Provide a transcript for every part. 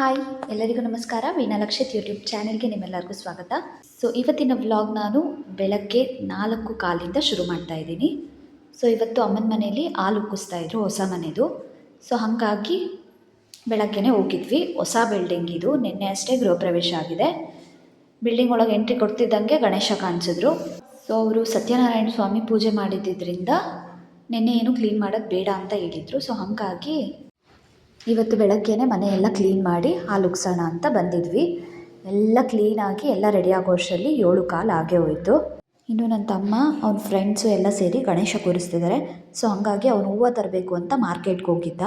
Hi, ಎಲ್ಲರಿಗೂ ನಮಸ್ಕಾರ. ವೀಣಾಲಕ್ಷಿತ್ YouTube ಚಾನೆಲ್ಗೆ ನಿಮ್ಮೆಲ್ಲರಿಗೂ ಸ್ವಾಗತ. ಸೊ ಇವತ್ತಿನ ವ್ಲಾಗ್ ನಾನು ಬೆಳಗ್ಗೆ ನಾಲ್ಕು ಕಾಲಿಂದ ಶುರು ಮಾಡ್ತಾ ಇದ್ದೀನಿ. ಸೊ ಇವತ್ತು ಅಮ್ಮನ ಮನೆಯಲ್ಲಿ ಹಾಲು ಉಕ್ಕಿಸ್ತಾ ಇದ್ರು ಹೊಸ ಮನೆದು. ಸೊ ಹಾಗಾಗಿ ಬೆಳಗ್ಗೆನೇ ಹೋಗಿದ್ವಿ. ಹೊಸ ಬಿಲ್ಡಿಂಗ್ ಇದು. ನಿನ್ನೆ ಅಷ್ಟೇ ಗೃಹ ಪ್ರವೇಶ ಆಗಿದೆ. ಬಿಲ್ಡಿಂಗ್ ಒಳಗೆ ಎಂಟ್ರಿ ಕೊಡ್ತಿದ್ದಂಗೆ ಗಣೇಶ ಕಾಣಿಸಿದ್ರು. ಸೊ ಅವರು ಸತ್ಯನಾರಾಯಣ ಸ್ವಾಮಿ ಪೂಜೆ ಮಾಡಿದ್ದರಿಂದ ನಿನ್ನೆ ಏನು ಕ್ಲೀನ್ ಮಾಡೋದು ಬೇಡ ಅಂತ ಹೇಳಿದರು. ಸೊ ಹಾಗಾಗಿ ಇವತ್ತು ಬೆಳಗ್ಗೆನೆ ಮನೆಯೆಲ್ಲ ಕ್ಲೀನ್ ಮಾಡಿ ಹಾಲು ಉಗ್ಸೋಣ ಅಂತ ಬಂದಿದ್ವಿ. ಎಲ್ಲ ಕ್ಲೀನಾಗಿ ಎಲ್ಲ ರೆಡಿ ಆಗೋ ಅಷ್ಟರಲ್ಲಿ ಏಳು ಕಾಲು ಆಗೇ ಹೋಯಿತು. ಇನ್ನು ನನ್ನ ತಮ್ಮ, ಅವ್ನ ಫ್ರೆಂಡ್ಸು ಎಲ್ಲ ಸೇರಿ ಗಣೇಶ ಕೂರಿಸ್ತಿದ್ದಾರೆ ಸೊ ಹಂಗಾಗಿ ಅವನು ಹೂವು ತರಬೇಕು ಅಂತ ಮಾರ್ಕೆಟ್ಗೆ ಹೋಗಿದ್ದ.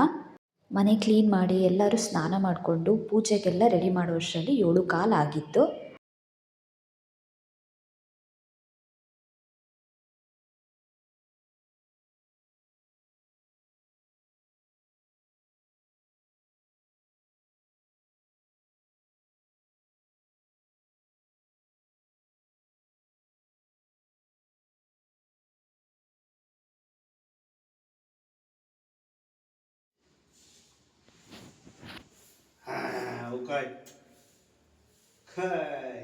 ಮನೆ ಕ್ಲೀನ್ ಮಾಡಿ ಎಲ್ಲರೂ ಸ್ನಾನ ಮಾಡಿಕೊಂಡು ಪೂಜೆಗೆಲ್ಲ ರೆಡಿ ಮಾಡೋ ಅಷ್ಟರಲ್ಲಿ ಏಳು ಕಾಲು ಆಗಿತ್ತು. Ah, okay. Okay.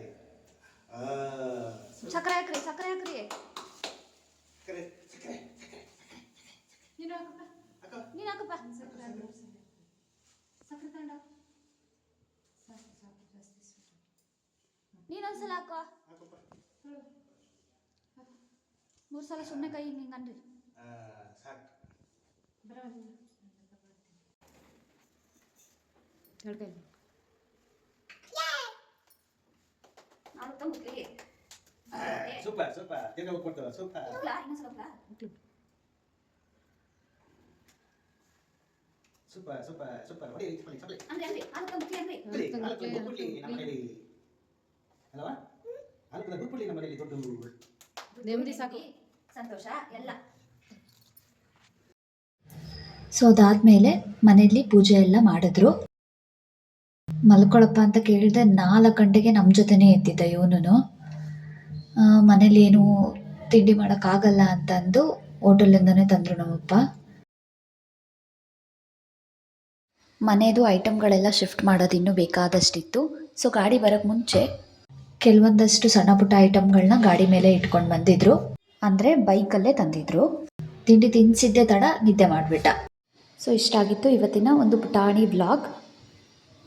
Ah, ಸಕ್ಕರೆ ಹಾಕ್ರಿ ಸಕ್ಕರೆ ಹಾಕ್ರಿ ಸಕ್ಕರೆ, ಸಕ್ಕರೆ. ನೀನು ಹಾಕಪ್ಪ ಅಕ್ಕ, ನೀನು ಹಾಕಪ್ಪ ಸಕ್ಕರೆ ಸಕ್ಕರೆ ತಗೊಂಡ ನೀನೊಂದ್ಸಲ ಹಾಕೋ ಹಾಕಪ್ಪ. ಮೂರು ಸಲ ಸುಮ್ಮನೆ ಕೈ ಹಿಂಗೆ ಅನ್ರಿ ಆ, Super super. Super. Super super super. ಹೊಡಿ ನಮ್ಮ ಅಲ್ವಾ? ನಮ್ಮ ದೊಡ್ಡ ನೆಮ್ಮದಿ ಸಾಕು. ಸಂತೋಷ ಎಲ್ಲ. ಸೊ ಅದಾದ್ಮೇಲೆ ಮನೆಯಲ್ಲಿ ಪೂಜೆ ಎಲ್ಲ ಮಾಡಿದ್ರು. ಮಲ್ಕೊಳಪ್ಪ ಅಂತ ಕೇಳಿದ್ರೆ ನಾಲ್ಕು ಗಂಟೆಗೆ ನಮ್ಮ ಜೊತೆನೇ ಎದ್ದಿದ್ದ ಇವನು ಮನೇಲಿ ಏನು ತಿಂಡಿ ಮಾಡೋಕ್ಕಾಗಲ್ಲ ಅಂತಂದು ಹೋಟೆಲಿಂದನೇ ತಂದರು ನಮ್ಮಪ್ಪ. ಮನೆಯದು ಐಟಮ್ಗಳೆಲ್ಲ ಶಿಫ್ಟ್ ಮಾಡೋದು ಇನ್ನೂ ಬೇಕಾದಷ್ಟಿತ್ತು. ಸೊ ಗಾಡಿ ಬರೋಕ್ಕೆ ಮುಂಚೆ ಕೆಲವೊಂದಷ್ಟು ಸಣ್ಣ ಪುಟ್ಟ ಐಟಮ್ಗಳನ್ನ ಗಾಡಿ ಮೇಲೆ ಇಟ್ಕೊಂಡು ಬಂದಿದ್ರು. ಅಂದರೆ ಬೈಕಲ್ಲೇ ತಂದಿದ್ರು. ತಿಂಡಿ ತಿನ್ಸಿದ್ದೆ ತಡ, ನಿದ್ದೆ ಮಾಡಿಬಿಟ್ಟ. ಸೊ ಇಷ್ಟಾಗಿತ್ತು ಇವತ್ತಿನ ಒಂದು ಪುಟಾಣಿ vlog.